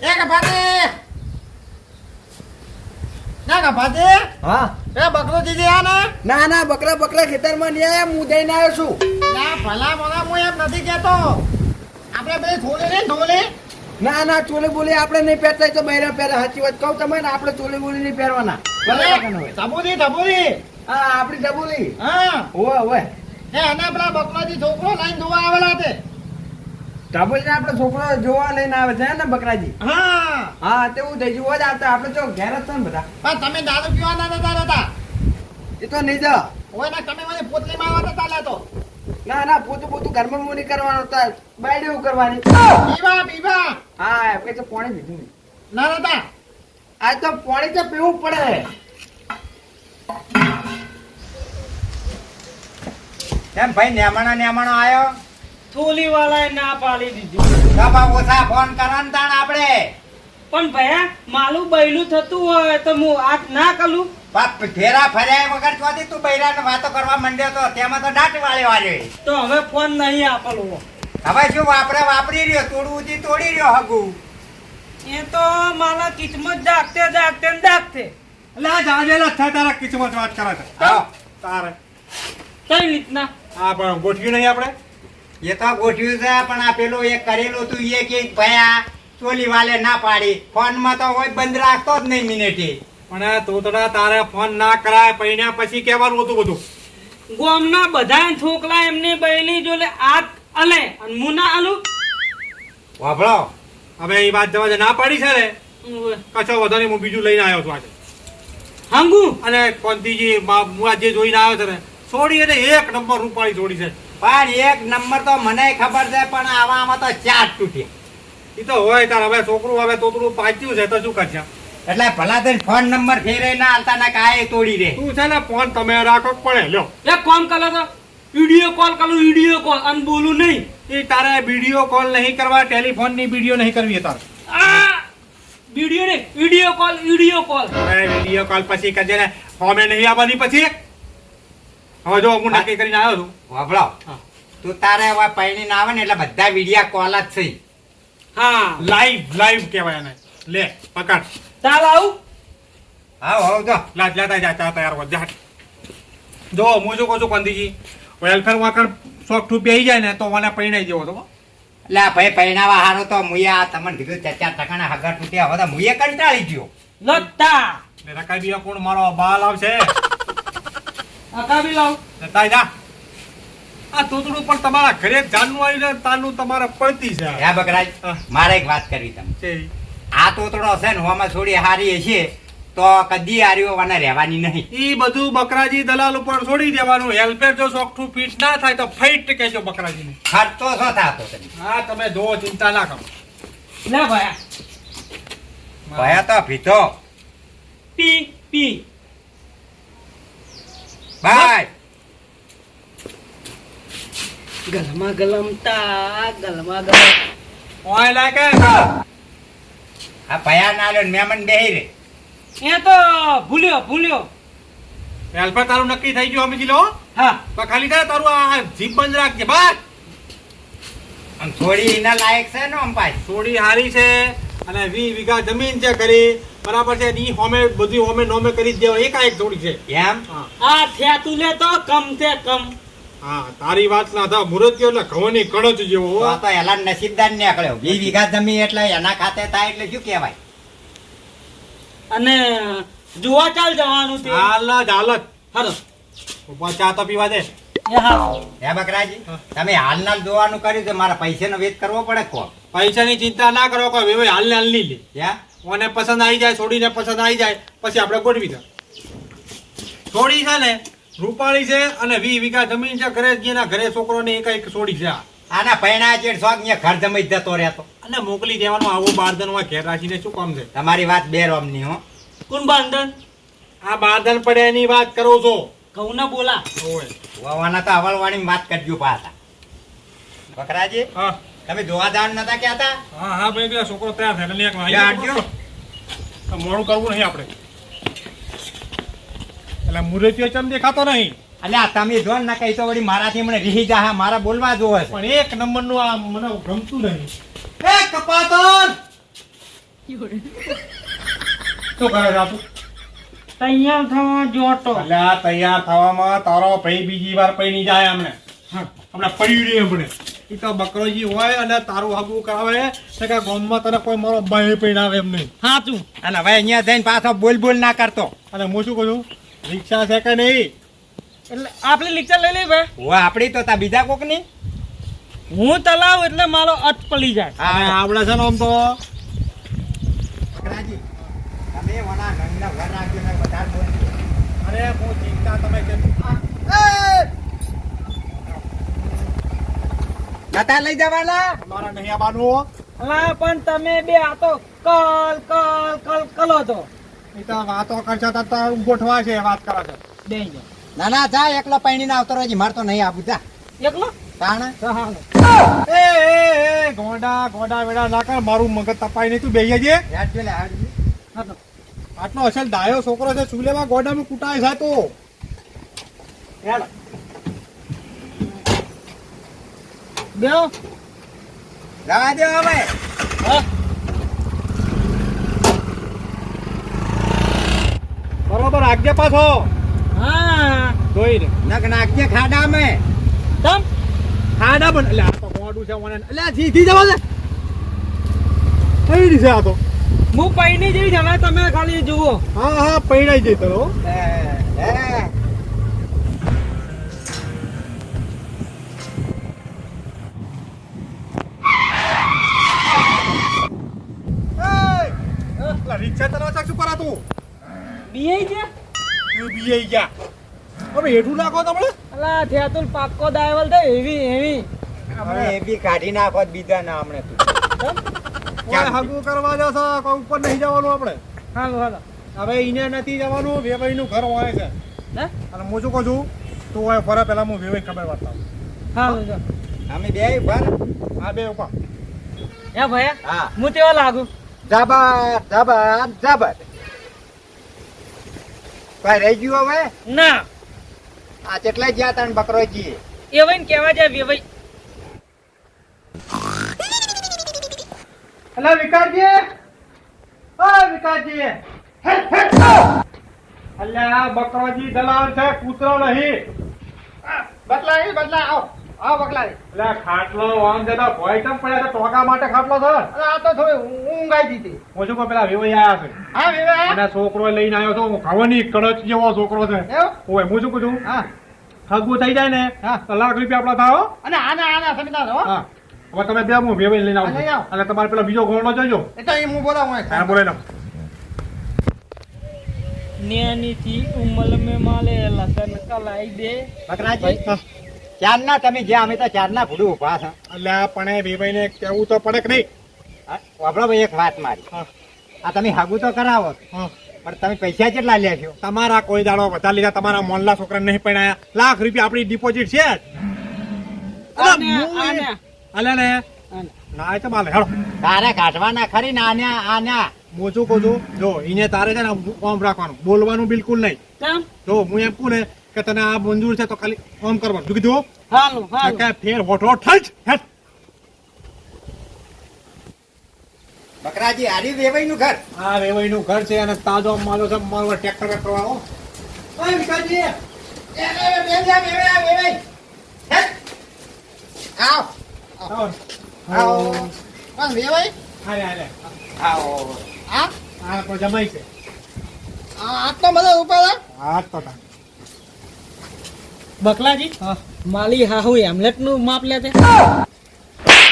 એ કપાતી. ના કપાતી. હા. એ બકરો દીધી આ ને ના ના બકરા બકરા ખેતરમાં નહીં આયા હું જઈને આવ્યો છું. ના ભલા મોલા હું એમ નથી કહેતો. આપણે બે થોડી ને થોડી ના ના ચોલી બોલી આપણે નહીં પહેરતા તો બહેરા પહેરે. સાચી વાત કહું તમે ને આપણે ચોલી બોલી નહીં પહેરવાના. ધબુલી ધબુલી હા આપણી ધબુલી હા. ઓવે ઓવે એ અને પેલા બકરાજી છોકરો લાઈન ધોવા આવેલા તે. ડબુલી આપણે છોકરો જોવા લઈને આવે છે ને બકરાજી? હા. હા તેવું થઈ ગયું. જ આવતા આપણે ઘેર જ ને બધા. પણ તમે દારૂ પીવાના નતા એ તો નહીં જા. હોય ને તમે મને પોતલી માં આવતા તાલે તો. ના ના પોતું પોતું ઘરમાં મું નહીં કરવાનું બાયડી કરવાની. પીવા પીવા. હા એ તો પાણી પીધું. ના તા આ તો પાણી તો પીવું પડે. એમ ભાઈ નેમાણા નેમાણો આયો? થોલી વાળાએ ના પાડી દીધી. બાપા ઓછા ફોન કરન તાણ આપણે પણ ભયા માલું બૈલું થતું હોય તો હું આ ના કરું બાપ ફેરા ફર્યા વગર ચોથી તું બૈરાને વાતો કરવા માંડ્યો તો તેમાં તો દાંત વાળે વાળે. તો હવે ફોન નહીં આપેલો હવે શું વાપરે વાપરી રહ્યો તોડવું જી તોડી રહ્યો હગુ. એ તો મારા કિચમત જાગતે જાગતે જાગતે. એટલે આ જાજેલા થાય તારા કિચમત વાત કરે છે તારે. કઈ રીતના? આ પણ ગોઠવી નહીં આપણે એ તો ગોઠવ્યું છે પણ આ પેલું એક કરેલું તું એ કે ભાઈ આ ચોલી વાલે ના પાડી. ફોનમાં તો હોય બંધ રાખતો જ નહીં મિનિટે. પણ તોતડા તારે ફોન ના કરાય પૈણ્યા પછી કહેવાનું હતું બધું. ગોમના બધા છોકરા એમની બૈલી જોલે હાથ અલે અને હું ના આલું વાપરો હવે એ વાત જવા દે. ના પાડી છે ને? કશો વધારે હું બીજું લઈને આવ્યો છું આજે. હાંગુ? અને કોંતીજી મા- હું આજે જોઈને આવ્યો છે ને છોડી અને એક નંબર રૂપાળી છોડી છે. પણ એક નંબર તો મને ખબર છે પણ આવામાં તો ચાર તૂટ્યા એ તો હોય તાર હવે છોકરું હવે તોતરું પાચ્યું છે તો શું કરશે? એટલે ભલા થઈને ફોન નંબર ફેરે ના હાલતા ના કાય તોડી દે. તું છે ને ફોન તમે રાખો પડે લ્યો. એક કોમ કરો તો વીડિયો કોલ કરું વીડિયો કોલ અને બોલું નહીં. એ તારે વીડિયો કોલ નહીં કરવા ટેલિફોનની વીડિયો નહીં કરવી તારે. આ વીડિયો ને વીડિયો કોલ વીડિયો કોલ. હવે વીડિયો કોલ પછી કરજે ને ફોમે નહીં આવવાની પછી? હવે જો હું નક્કી કરીને આવ્યો છું વાપરો હા. તું તારે હવે પૈણી ના આવે ને એટલે બધા વિડિયા કોલ જ થઈ હા. લાઈવ લાઈવ કહેવાય એને. લે પકડ. ચાલ આવું. હા હોવ જો. લાજ જાતા જા ચા તૈયાર કર જા. જો હું શું કહું છું કંદીજી વેલફેર વાકણ શોખ ટુ બેહી જાય ને તો મને પૈણાઈ જેવો તો એટલે ભાઈ પૈણાવા હારો તો મુએ આ તમને કીધું ચાર ચાર ટકાના હગર તૂટ્યા હવે તો મુએ કંટાળી ગયો. લત્તા. રકાઈ બીયા કોણ મારો બાલ આવશે? અકાબી લાવ. જા. આ તૂતડું પણ તમારા ઘરે જાનનું આવી ને તાનું તમારે પડતી છે. હે. બકરાજ મારે એક વાત કરવી તમને. છે. આ તોતડો છે ને હોમાં થોડી હારી છે તો કદી આર્યો વાના રહેવાની નહીં. ઈ બધું બકરાજી દલાલ ઉપર છોડી દેવાનું. હેલ્પર જો સોકઠું ફીટ ના થાય તો ફાઈટ કહેજો બકરાજીને. ખર્ચો શો થાતો તને? હા તમે જો ચિંતા ના કરો. ના ભયા. ભયા તો ભીતો. પી પી. ભાઈ ગલમા ગલમતા ગલમા ગલમ. ઓય લાગે આ ભયા ના લ્યો ને બેહી રે. એ તો ભૂલ્યો ભૂલ્યો. હેલ્પર તારું નક્કી થઈ ગયું સમજી લો હા. તો ખાલી થાય તારું આ જીભ બંધ રાખજે બસ આમ થોડી એના લાયક છે ને ભાઈ થોડી હારી છે. અને વી વીઘા જમીન છે કરી બરાબર છે ઈ હોમે બધી હોમે નોમે કરી દેવા દેવા એકાએક થોડી છે. એમ? આ થયા તું લે તો કમ તે કમ. હા તારી વાત ના થા મુરત ગયો એટલે ઘઉંની કણચ જેવો આ તો એલા નસીબદાર નીકળ્યો. વી વીઘા જમીન એટલે એના ખાતે થાય એટલે શું કહેવાય? અને જોવા ચાલ જવાનું તે. હાલત હાલત હરો ચા તો પીવા દે. એ હા. હે બકરાજી હા. તમે હાલના જોવાનું કર્યું છે મારા પૈસાનો વેચ કરવો પડે કો પૈસાની ચિંતા ના કરો કોઈ વેવાય હાલ ને નહીં લે. યા ઓને પસંદ આવી જાય છોડીને પસંદ આવી જાય પછી આપણે ગોઠવી દે. છોડી છે ને રૂપાળી છે અને વી વીઘા જમીન છે ઘરે જેના ઘરે છોકરોને એક એક છોડી છે. આના પૈણા ચેડ શોખ ને ઘર જમી જતો રહેતો. અને મોકલી દેવાનું આવું બારદન હોય ઘેર રાખીને શું કામ છે? તમારી વાત બે રોમની હો. કોણ બાંધન આ બારદન પડે એની વાત કરો છો. કહું ના બોલા ઓય. વાવાના તો અવળવાણી વાત કરજો પાછા બકરાજી હા તમે જોવા જવાનું નતા કહેતા હા હા ભાઈ પેલા છોકરો તૈયાર થાય લેક. જાઓ. મોડું કરવું નહીં આપણે એટલે મુરતીઓ ચમ દેખાતો નહીં અલ્યા તમે જો ના કહી તો વળી મારાથી મને રીહી જા મારા બોલવા જોવે છે પણ એક નંબરનું આ મને ગમતું નહીં એ કપાતર શું કરે છે આ તું? તૈયાર થવા જોતો. અલ્યા તૈયાર થવામાં તારો ભાઈ બીજી વાર પૈણી જાય અમને હમણાં પડી નહીં હમણે. એ તો બકરોજી હોય અને તારું હગું કરાવે તો કે ગામમાં તને કોઈ મારો ભાઈ પૈણાવે એમ નહીં. સાચું. અને હવે અહીંયા જઈને પાછો બોલ બોલ ના કરતો. અને હું શું કહું રિક્ષા છે કે નહીં? એટલે આપણી રિક્ષા લઈ લઈ ભાઈ. હું આપણી તો તા બીજા કોકની? હું તલાવ એટલે મારો અટ પડી જાય. હા આવડે છે ને આમ તો. બકરાજી, તમે ઓના ગંગા વધારે બોલજો. અરે હું ચિંતા તમે નતા લઈ જવાના? મારા નહીં આવવાનું. હા પણ તમે બે આ તો કલ કલ કલ કલો તો ઈ તો વાતો કરશો તો તારું ગોઠવા છે વાત કરો છે. બે ના ના જા એકલો પૈણી ના આવતો રહેજે મારે તો નહીં આવું જા. એકલો? તાણે? એ એ એ ગોડા ગોડા વેડા ના કર મારું મગજ તપાઈ નહીં તું બેહી જજે. યાદ જો લે, યાદ જો. આટલો અસલ ડાયો છોકરો છે ચૂલેમાં ગોડામાં કૂટાય છે તો? દો હવે. બરોબર આગળ પાછો. હા. જોઈ રે નક નાખજે ખાડામાં. તમ. ખાડા બન એટલે આ તો મોડું છે મને એટલે સીધી જવા દે. કઈ રીતે આ તો? હું પૈણી જઈ હવે તમે ખાલી જુઓ. હા હા પૈણાઈ જઈ હે. રિક્ષા ચલાવવા શું કરા તું. બીઆઈ છે? તું બીએ ગયા હવે હેઠું નાખો તમને અલા થેતુલ પાક્કો દાયવલ તો એવી એવી. હવે એ કાઢી નાખો બીજા ના હમણે તું. હગું કરવા જશો કોઈ ઉપર નહીં જવાનું આપણે. હાલો હાલો. હવે એને નથી જવાનું વેવાઈનું ઘર હોય છે. હે? અને હું શું કહું છું? તું હોય ફરે પેલા હું વેવાઈ ખબર વાર્તા હાલો અમે બે ભર હા બે ઉપર. હે ભાઈ હા. હું તેવા લાગુ. જબર જબર જબર. કોઈ રહી ગયું હવે? ના. આ કેટલા જ્યાં તણ એ એવાય ને કેવા જાય વેવાઈ અલા વિકાસજી. ઓ વિકાસજી. અલ્યા આ બકરોજી દલાલ છે કૂતરો નહીં. બદલાય બદલા આવો આવો બદલાય એટલે ખાટલો આમ જતા ભોય ચમ પડ્યા તો ટોકા માટે ખાટલો છે? આ તો થોડી ઊંઘાઈ દીધી હું શું કહું પેલા વેવાઈ આયા છે. હા અને છોકરો લઈને આવ્યો છો ખવાની કડચ જેવો છોકરો છે. ઓય હું શું કહું છું હા. હગું થઈ જાય ને હા. તો લાખ રૂપિયા આપણા થાવ અને આના આના સમજતા હો. હા. હવે તમે બે હું વેવાઈ લઈને આવું. અને તમારે પેલા બીજો ગોળનો જોજો. એટલે તો એ હું બોલાવું હા બોલાવી લઉં નેની ઉમલ મે માલે લસન કલાઈ દે. બકરાજી ચારના તમે જ્યાં અમે તો ચારના ભૂડું ઊભા છે. અલ્યા પણ વેવાઈને કેવું તો પડે કે નહીં? હા, વાપરો ભાઈ એક વાત મારી. આ તમે હાગું તો કરાવો હા. પણ તમે પૈસા કેટલા લ્યા છો? તમારા કોઈ દાડો વધારે લીધા તમારા મોનલા છોકરા નહીં પડાયા લાખ રૂપિયા આપણી ડિપોઝિટ છે જ. અલા, ને. ના એ તો માલે હેડો. તારે કાઢવાના ખરી ને આન્યા આન્યા. હું શું કહું છું જો એને તારે છે ને ઓમ રાખવાનું. બોલવાનું બિલકુલ નહીં. કેમ? જો હું એમ કહું ને કે તને આ મંજૂર છે તો ખાલી ઓમ કરવાનું. શું કીધું? હાલો હાલો. કે ફેર હોઠો ઠચ હેડ. બકરાજી આડી વેવાઈ નું ઘર. આ વેવાઈનું ઘર છે અને તાજો માલો છે મારો ટ્રેક્ટર પર વાળો. ઓય વિકાસજી. એ, બે બે જા. આવ. આવો. આવો બસ હાલે હાલે. આવો. હા? આ પણ જમાઈ છે. આ આટલો બધો ઉપાડે? હા તો તાન. બકલાજી? માલી હાહુ હેમલેટનું માપ લે તે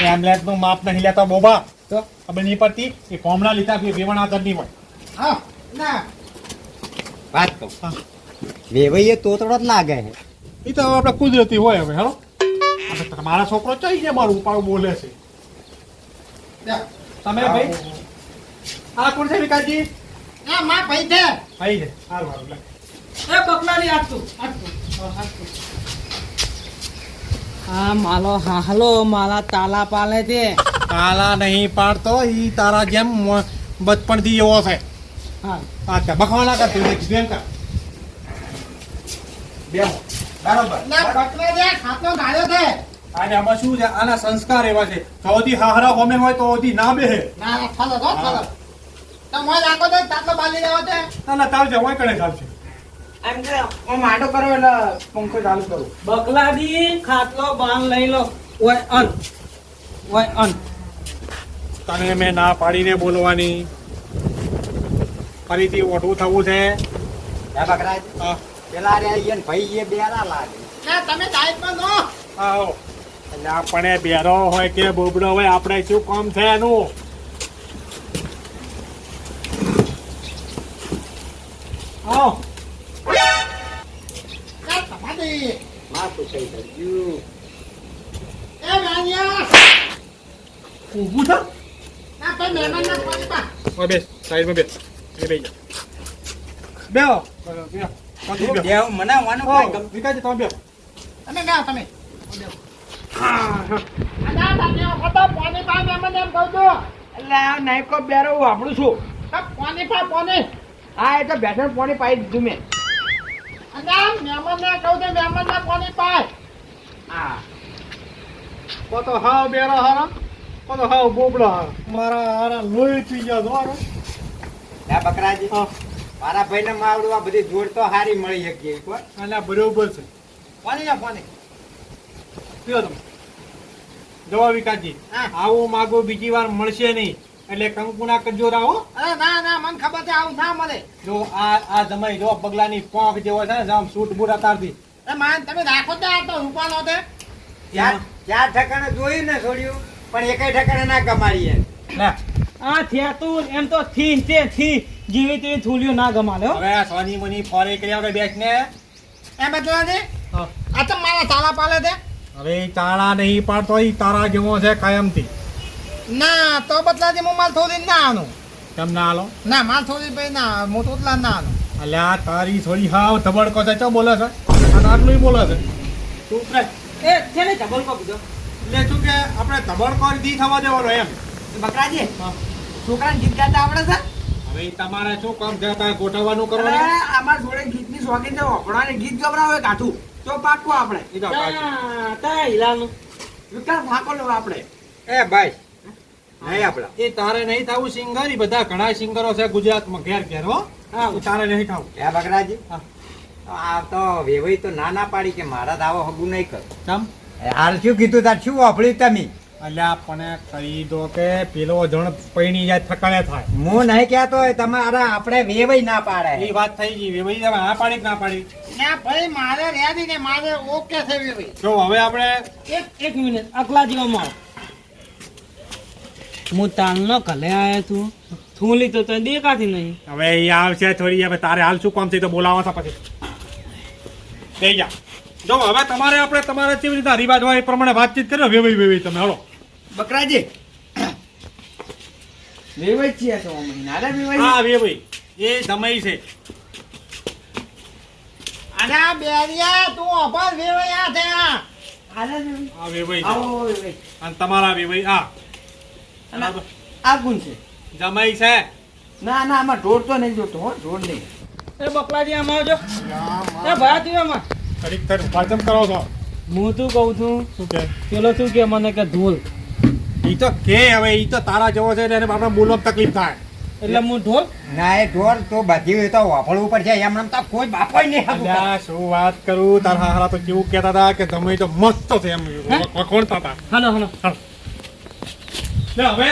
એમલેટનું માપ નહીં લેતા બોબા. તો? ખબર નહીં પડતી એ કોમડા લીધા કે વેવણ આદર નહીં હોય. હા ના. વાત કહું. હા. વેવાઈ એ તોતડો જ લાગે છે. એ તો આપણે કુદરતી હોય હવે હેલો. તમારા છોકરો ચઈ છે મારું ઉપાડું બોલે છે. તમે ભાઈ? આ કોણ છે વિકાસજી? આ માં ભાઈ છે. ભાઈ છે. સારું સારું લે એ બકલાની આટતું આટતું હા માલો હાલો માલા તાલા પાલે છે. તાલા નહીં પાડતો ઈ તારા જેમ બચપણથી એવો છે. હા. અચ્છા બખવાના કર તું કીધું એમ કર. બેહો. બરોબર. જે અને આમાં શું છે? આના સંસ્કાર એવા છે. સૌથી હાહરા હોમે હોય તો ના બેહે. ના ના ચાલો તો ચાલો તમે રાખો તો તાટલો બાલી લેવો છે. ના ના ચાલશે હોય કણે ચાલશે એમ કે હું માટો કરો એટલે પંખો ચાલુ કરું. બકલાજી ખાટલો બાંધ લઈ લો. ઓય અન. ઓય અન. તને મેં ના પાડીને બોલવાની. ફરીથી ઓઠું થવું છે. હે બકરાજ. હા. પેલા રે ઈયન ભાઈ એ બેરા લાગે. ના તમે સાઈડમાં નો આવો. એટલે આપણે બેરો હોય કે બોબડો હોય આપણે શું કામ છે એનું? આવો. તમારી માથું થઈ ગયું. એ વાણિયા ઊભું થા. ના ભાઈ મહેમાન ના પાણી પા બેસ સાઈડમાં બેસ. એ બેસી બેહો. બેહો. વાપરું છું. આ પાણી પા પાણી. હા એ તો બેઠણ પાણી પાઈ દીધું મેં. અને આ મહેમાન ને કહું છું મહેમાન ના પાણી પાય. હા. કો હાવ બેરા હારા કો હાવ બોબડા હારા. મારા હારા લોહી થઈ ગયા હારા. બકરાજી. હા. મારા ભાઈને માવડું આ બધી જોડ તો હારી મળી શકીએ કોઈ અને બરોબર છે. પાણી ના પાણી. પીઓ તમે. જવા વિકાસજી આવો આવું માગો બીજી વાર મળશે નહીં. એટલે કંકુના કરજો રાહો અરે ના ના મને ખબર છે આવું ના મળે. જો આ આ જમાઈ જો પગલાની પોંખ જેવો છે ને આમ સૂટ બૂટ અતારથી એ માન તમે રાખો તો આ તો રૂપાનો તે ચાર ચાર ઠકાણે જોયું ને છોડ્યું પણ એકેય ઠકાણે ના કમાડીએ. ના. આ થયાતું એમ તો થી છે થી જેવી તેવી થોલીઓ ના ગમાડે હવે આ સોની મની ફોરે કરી આપણે બેસને એ બદલા હા. આ તો મારા તાળા પાલે છે હવે તાળા નહીં પાડતો એ તારા જેવો છે કાયમથી. ના તો બદલા છે હું માલ થોડી ના આનું. કેમ ના આલો? ના માલ થોડી ભાઈ ના હું તો ના આનું. એટલે આ તારી થોડી હાવ ધબડકો છે ચો બોલે છે? અને આટલું બોલે છે? તું એ છે ને ચબલ કો બીજો. એટલે શું કે આપણે ધબડકો દી થવા દેવાનો એમ. બકરાજી. છોકરાને ગીત ગાતા આવડે છે? તમારે શું કામ છે? તારે ગોઠવવાનું કરવાનું? અમાર જોડે ગીતની શોખીન છે વખણાને ગીત ગવડાવે કાઠું તો પાકું આપણે. ઈ તો પાછું. તા તા હિલાનું વિકાસ ફાકો લેવો આપણે. એ ભાઈ નહીં આપડા એ તારે નહીં થવું સિંગર ઈ બધા ઘણા સિંગરો છે ગુજરાતમાં ઘેર ઘેર હો. તારે નહીં થવું. હે. બકરાજી આ તો વેવાઈ તો ના ના પાડી કે મારા દાવો હગું નહીં કર. તમ હાલ શું કીધું તાર? શું વાપર્યું તમે? અલ્યા પણ કહી દો કે પેલો જણ પૈણી જાય થકાણે થાય. હું નહીં કહેતો હોય તમારા આપણે વેવાઈ ના એ વાત થઈ ગઈ તમે આ પાડી ના પાડી? ના ભાઈ મારે રહ્યા ને મારે ઓકે છે ભાઈ જો હવે આપણે એક એક મિનિટ અકલા જેવા મારો હું તાલનો કલે આયો તું થૂલી તો તને દેખાતી નહીં. હવે એ આવશે થોડી હવે તારે હાલ શું કામ થઈ તો બોલાવા પછી. થઈ જા. જો હવે તમારે આપણે તમારે કેવી રીતના રિવાજ હોય એ પ્રમાણે વાતચીત કરો વેવાઈ વેવાઈ તમે હલો. બકરાજી. વેવાઈ છીએ છો અમે. નાના વેવાઈ હા વેવાઈ. એ સમય છે. આના આ બેરિયા તું અભર વેવાયા છે આ. આના આ વેવાઈ આવો વેવાઈ. અને તમારા વેવાઈ આ. આ ગુણ છે. જમાઈ છે. ના ના આમાં ઢોર તો નહીં જોતો હો ઢોર નહીં. એ બકલાજી આમાં આવજો. એ ભયા તું એમાં ઘડીક પાચમ કરો છો. હું તું કહું છું? શું કે? પેલો શું કે મને કે ધોલ ઈ તો કે હવે ઈ તો તારા જેવો છે એને આપણે બોલવામાં તકલીફ થાય. એટલે હું ઢોર? ના એ ઢોર તો બધી તો વાપરવું પડશે. એમ તો કોઈ બાપોય નહીં હગું શું વાત કરું? તારા હારા તો કેવું કહેતા હતા કે તમે તો મસ્ત છે એમ. હે? વખોણતા હતા. હાલો હાલો. લે હવે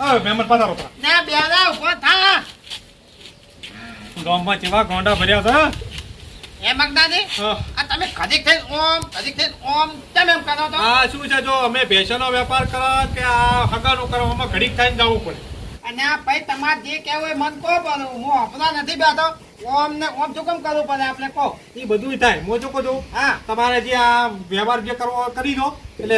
હવે મહેમાન પધારો ના બેરા ઊભો થા. ગામમાં જેવા ગોંડા ભર્યા છે એ મગનાજી હા. આ તમે કદીક થઈને ઓમ કદીક થઈને ઓમ કેમ એમ કરો તો આ શું છે જો અમે ભેંસોનો વેપાર કરવા કે આ હગાનું કરવામાં ઘડીક થઈને જવું પડે. અને આ ભાઈ તમારે જે કહેવું હોય મન કહો પણ હું આપણા નથી બેઠો. ઓમ ને ઓમ શું કેમ કરવું પડે આપણે કહો? એ બધું થાય. હું શું છું? હા. તમારે જે આ વ્યવહાર જે કરવો કરી દો. એટલે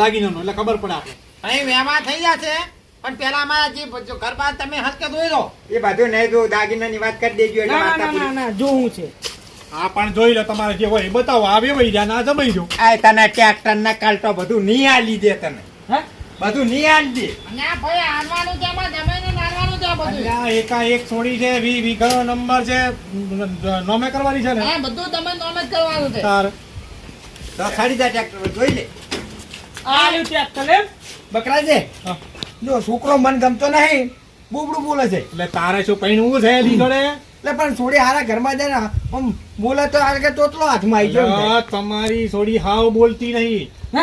દાગીનાનો એટલે ખબર પડે આપણે. અહીં વ્યવહાર થઈ જશે પણ પેલા અમારા જે ઘર બાર તમે હસકે ધોઈ દો એ બધું નહીં જો દાગીનાની વાત કરી દેજો એટલે ના ના ના. ના જોવું છે. આ પણ જોઈ લો તમારે જે હોય એ બતાવો. આ વેવાઈ જા ના જમાઈ જો આ તને ટ્રેક્ટર ના કાલતો બધું નહીં આલી દે તને. હે? બધું નહીં આલી દે. અને આ ભાઈ છે છે બધું. એકા એક છોડી છે વી વીઘાનો નંબર છે નોમે કરવાની છે ને? હા બધું તમે નોમ જ કરવાનું છે. તાર. તો ખરીદા ટ્રેક્ટર જોઈ લે. આલ્યું લ્યું ટ્રેક્ટર એમ બકરા છે જો છોકરો મન ગમતો નહીં બોબડું બોલે છે. એટલે તારે શું પૈણવું છે એની એટલે પણ છોડી હારા ઘરમાં જાય ને આમ બોલે તો આ કે તોતલો હાથમાં આવી ગયો તમારી છોડી હાવ બોલતી નહીં. હે?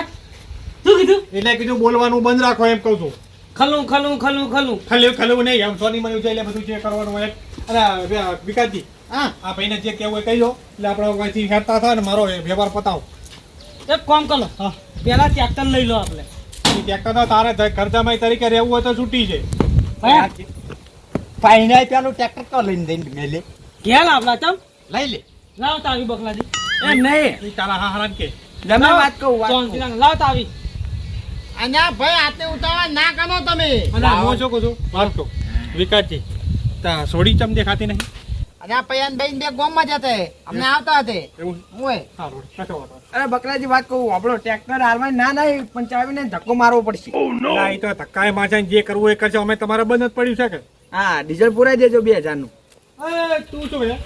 શું કીધું? એટલે કીધું બોલવાનું બંધ રાખો એમ કહું છું. ખલું ખલું ખલું ખલું. ખલું ખલું નહીં એમ સોની મને એટલે બધું જે કરવાનું હોય અને આ વિકાસજી હા. આ ભાઈને જે કહેવું હોય કહી દો. એટલે આપણે અહીંથી હેરતા થાય ને મારો એ વ્યવહાર પતાવો. એક કામ કરો. હા. પેલા ટ્રેક્ટર લઈ લો આપણે. ટેક્ટર તારે ખર્ચામાં તરીકે રહેવું હોય તો છૂટી છે. ફાઈનાય પેલું ટ્રેક્ટર તો લઈને દઈને મેલે. ઘેર આપણા તમ લઈ લે. લાવ તાવી બકલાજી એમ નહીં. તારા હા કે. તમે વાત કહું વાત. લાવ, તાવી અન્યા ભાઈ આટલી ઉતાવળ ના કરો તમે. અને હું શું કહું છું? વાત કહું. વિકાસજી તા સોડી ચમ દેખાતી નહીં? અને પૈયાન બેન બે ગોમમાં જતે અમને આવતા હતે. ઓય. અરે બકરાજી વાત કહું આપણો ટ્રેક્ટર હાલમાં ના નહીં પણ ચાવીને ધક્કો મારવો પડશે. ના, એ તો ધક્કાએ માજાને જે કરવું એ કરજો. અમે તમારે બંધ જ પડ્યું છે કે? હા ડીઝલ પુરાઈ દેજો બે હજારનું તું શું હે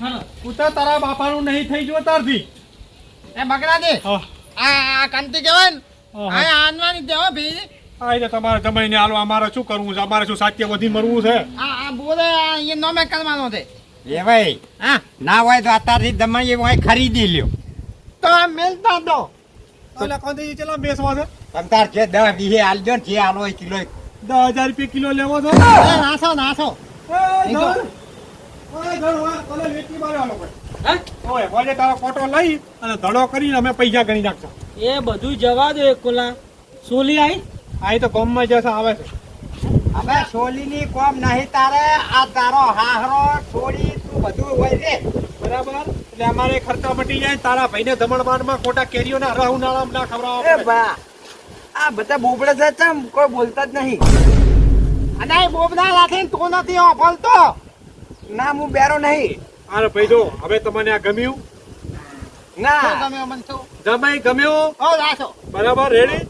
તો તારા બાપાનું નહીં થઈ જો તારથી એ હા. આ આ કાંતિ કહેવાય ને? હા. આ આનવાની દેવો ભી આ એટલે તમારે જમાઈને હાલો અમારે શું કરવું છે? અમારે શું સાત્ય વધી મરવું છે? આ આ બોલે આ એ નોમે કરવાનો છે. એ ભાઈ હા. ના હોય તો અત્યારથી દમાઈ હોય ખરીદી લ્યો. તો આ મેલતા દો. એટલે કોંદી ચલા બેસવા છે? તમ તાર જે દસ વીસે હાલજો ને જે આલો કિલો દસ હજાર રૂપિયા કિલો લેવો છો? નાસો નાસો. એ એ બધું જવા દો એક સોલી આવી આઈ તો ગામમાં જશે આવે છે. હવે સોલીની કોમ નહીં તારે આ તારો હાહરો છોડી તું બધું હોય છે બરાબર? એટલે અમારે ખર્ચા મટી જાય તારા ભાઈને માં ખોટા કેરીઓના રહ ઉનાળા ના ખવડાવવા બા આ બધા બોબડા છે ચમ કોઈ બોલતા જ નહીં. અને બોબડા રાખીને તો નથી ઓફલતો ના હું બેરો નહીં. અરે ભાઈ જો હવે તમને આ ગમ્યું? ના. જમાઈ ગમ્યું? બરાબર રેડી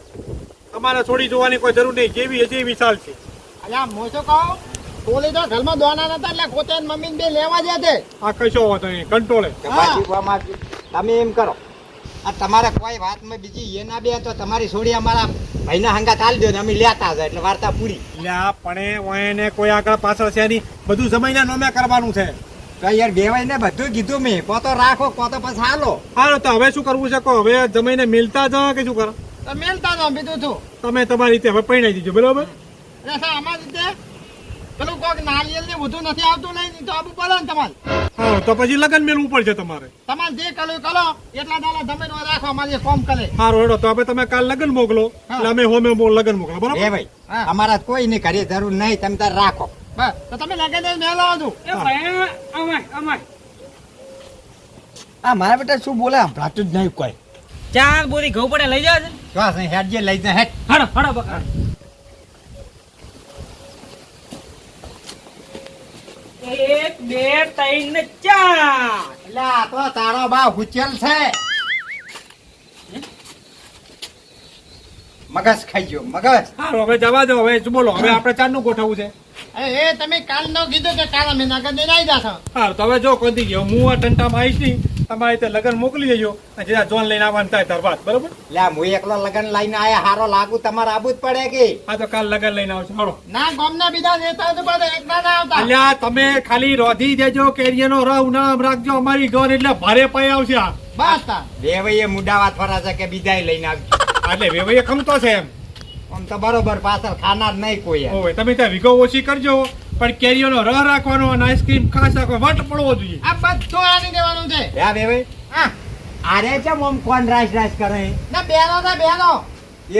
તમારે છોડી જોવાની કોઈ જરૂર નહીં જેવી હજી એવી ચાલ છે અલ્યા મોસો કહો. બોલી તો ઘરમાં દોના નતા એટલે પોતે ને મમ્મી બે લેવા છે. આ કશો વાંધો નહીં કંટ્રોલે તમે એમ કરો. આ તમારે કોઈ વાતમાં બીજી એ ના બે તો તમારી છોડી અમારા ભાઈના હંગાત હાલ દો ને અમે લેતા એટલે વાર્તા પૂરી. એટલે આ પણ કોઈ આગળ પાછળ છે નહીં. બધું જમાઈના નોમે કરવાનું છે. યાર બેવાય ને બધું કીધું મેં. પોતો રાખો પોતો પછી હાલો. હા તો હવે શું કરવું છે કહો? હવે જમાઈને મેલતા જ કે શું કરો? તો મેલતા દો બીજું શું તમે તમારી રીતે હવે પરણાઈ દીધું બરાબર? એટલે અમારી રીતે પેલું કોક નારિયેલ ને બધું નથી આવતું નહીં તો આબુ પડે ને તમારે. હા તો પછી લગન મેળવું પડશે તમારે. તમારે જે કલો કલો એટલા દાલા જમીન રાખો અમારે કોમ કરે. સારું હેડો તો હવે તમે કાલ લગન મોકલો. એટલે અમે હોમે લગન મોકલો એ ભાઈ હા. અમારા કોઈ ની ઘરે જરૂર નહીં તમે તાર રાખો. બસ તો તમે લગન મેળવો છો એ ભાઈ અમાય અમાય આ મારા બેટા શું બોલે સંભળાતું જ નહીં કોઈ. ચાર બોરી ઘઉં પડે લઈ જાવ છે. હેડ જે લઈ જા હેડ. હડો હડો બકરા એક બે ત્રણ ને ચાર. એટલે આ તો તારો બા હુચેલ છે. મગજ ખાઈ ગયો મગજ. સારું હવે જવા દો હવે બોલો? હવે આપણે ચારનું ગોઠવવું છે. એ એ તમે કાલ નો કીધું કે કાલ અમે નગર દઈને આવી જાશો હા તો હવે જો કોઈ ગયો હું આ ટંટામાં આવીશ નહીં. તમારે તે લગન મોકલી દેજો અને જેના જોન લઈને આવવાનું થાય તાર બરોબર? લે હું એકલો લગન લઈને આયા હારો લાગુ તમારે આબુ જ પડે કે? આ તો કાલ લગન લઈને આવશો હાલો. ના ગામના બીજા નેતા તો બધા એક ના આવતા. અલ્યા તમે ખાલી રોધી દેજો કેરીયનો રહ ઉનાળામાં રાખજો અમારી ઘર એટલે ભારે પાય આવશે આ. બસ બે ભાઈએ મુડા વાત ફરા છે કે બીજાય લઈને આવજો. એટલે વેવાઈએ ખમતો છે એમ. આમ તો બરોબર પાછળ ખાનાર નહીં કોઈ યાર. તમે ત્યાં વિગો ઓછી કરજો. પણ કેરીઓનો રહ રાખવાનો અને આઈસ્ક્રીમ ખાસ રાખવાનો વટ પડવો જોઈએ. આ બધું આની દેવાનું છે. યા બે ભાઈ હા. આરે છે આમ કોણ રાશ રાશ કરે? ના બેનો ના બેનો.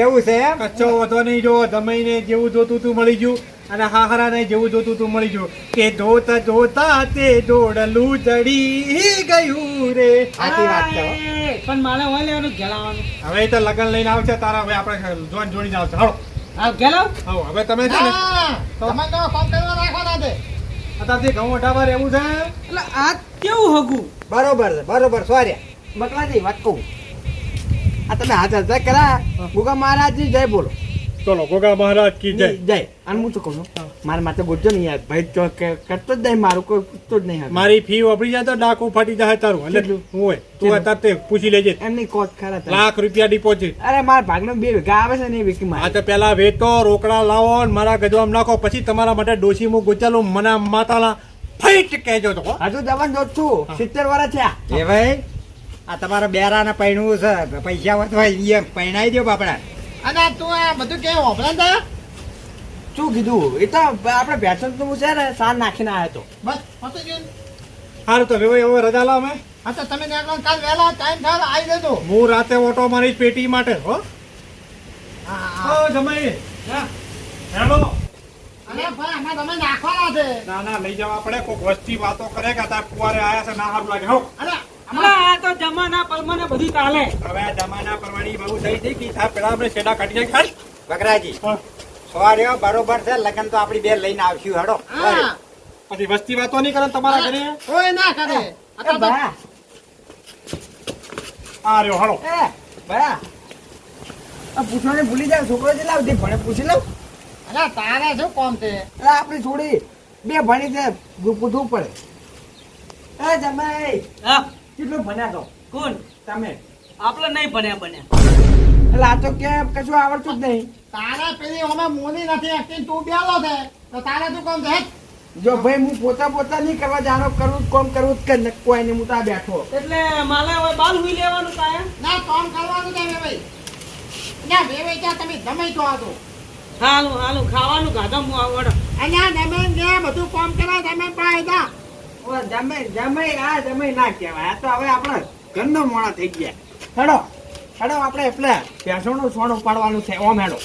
એવું છે એમ? કચ્ચો વધો નહીં જો જમીને જેવું જોતું તું મળી ગયું અને હાહરા ને જેવું જોતું તું મળી ગયું. કે ધોતા ધોતા તે દોડલું જડી ગયું રે. સાચી વાત છે પણ મારે હોય લેવાનું ગેલાવાનું હવે તો લગન લઈને આવશે તારા હવે આપણે જોન જોડીને આવશે. હાલો. હા ગેલાવ હાલો હવે તમે છે ને હા તો? કોમ કરવા રાખવાના છે. અત્યારથી ઘઉં અઢાવા રહેવું છે? એટલે આ કેવું હગું? બરોબર છે બરોબર સોર્યા. બકલાજી વાત કહું. આ તમે હાથ હલતા કરા? ભૂગા મહારાજની જય બોલો. ચલો ગોગા મહારાજ કી જય. જય અને હું શું કહું મારા માટે ગોતજો નહીં યાર. ભાઈ ચો કરતો જ નહીં મારું કોઈ પૂછતો જ નહીં મારી ફી વાપરી જાય તો ડાકુ ફાટી જાય તારું. એટલે હું હોય તું અત્યારે પૂછી લેજે. એમની કોચ ખરા લાખ રૂપિયા ડિપોઝિટ અરે મારા ભાગનો બે વીઘા આવે છે ને એ વીકી આ તો પેલા વેચો રોકડા લાવો મારા ગજવામાં નાખો. પછી તમારા માટે ડોસી હું ગુચાલું મને માતાના ફાઈટ કહેજો તો હજુ દવાન જોત છું. સિત્તેર વર્ષ થયા એ ભાઈ આ તમારા બેરાને પૈણવું છે. પૈસા વધવા તો પૈણાઈ દો બાપડા. અને તું આ બધું કે હોભળે ને શું કીધું? એ તો આપણે ભેસણ તો હું છે ને સાર નાખીને આવ્યો તો. બસ પતી ગયું? સારું તો હવે હવે રજા લાવ મેં હા તો તમે નીકળો ને કાલ વહેલા ટાઈમ થાય આવી જજો. હું રાતે ઓટો મારી પેટી માટે હો. હા, જમાઈ હેલો. અરે ભાઈ આમાં તમે નાખવાના છે. ના ના લઈ જવા પડે. કોઈક વસ્તી વાતો કરે કે તાર કુવારે આયા છે ના સારું લાગે. હો. અરે આ તો જમાના પલમાને બધું ચાલે હવે આ જમાના પ્રમાણે બહુ થઈ થઈ કે આ પેલા આપણે છેડા કાઢી જાય બકરાજી હા. બરોબર છે લગન તો આપડી બે લઈને આવશું હેડો. પછી વસ્તી વાતો નહીં કરે તમારા ઘરે? કોઈ ના કરે. આ રહ્યો આ પૂછવાને ભૂલી જાય છોકરો છે લાવ ભણે પૂછી લઉં. અરે તારે શું કોમ છે? એટલે આપણી છોડી બે ભણી છે પૂછવું પડે. એ જમાઈ. હા. કેટલું ભણ્યા તો? કોણ? તમે? આપણે નહીં બન્યા બન્યા. એટલે આ તો કેમ કશું આવડતું જ નહીં. તારા પેલી અમે મોની નથી એકટી તું બેલો છે. તો તારે તું કોમ છે? જો ભાઈ હું પોતા પોતા નહીં કરવા જાણો કરું જ કોમ જ કર કોઈ નહીં હું તો બેઠો. એટલે માલે હવે બાલ હુઈ લેવાનું કાયમ? ના કોમ કરવાનું છે ભાઈ ના ભાઈ ત્યાં તમે જમાઈ તો આતો હાલું હાલું ખાવાનું ગાધા હું આવડે. અહીંયા ને બધું કોમ કરે તમે પાયદા જમાઈ જમાઈ, આ જમાઈ ના કહેવાય. આ તો હવે આપણે ઘરનો મોણા થઈ ગયા. હેડો હેડો આપણે એટલે ભેંસોનું સોનું પાડવાનું છે. ઓમ હેડો.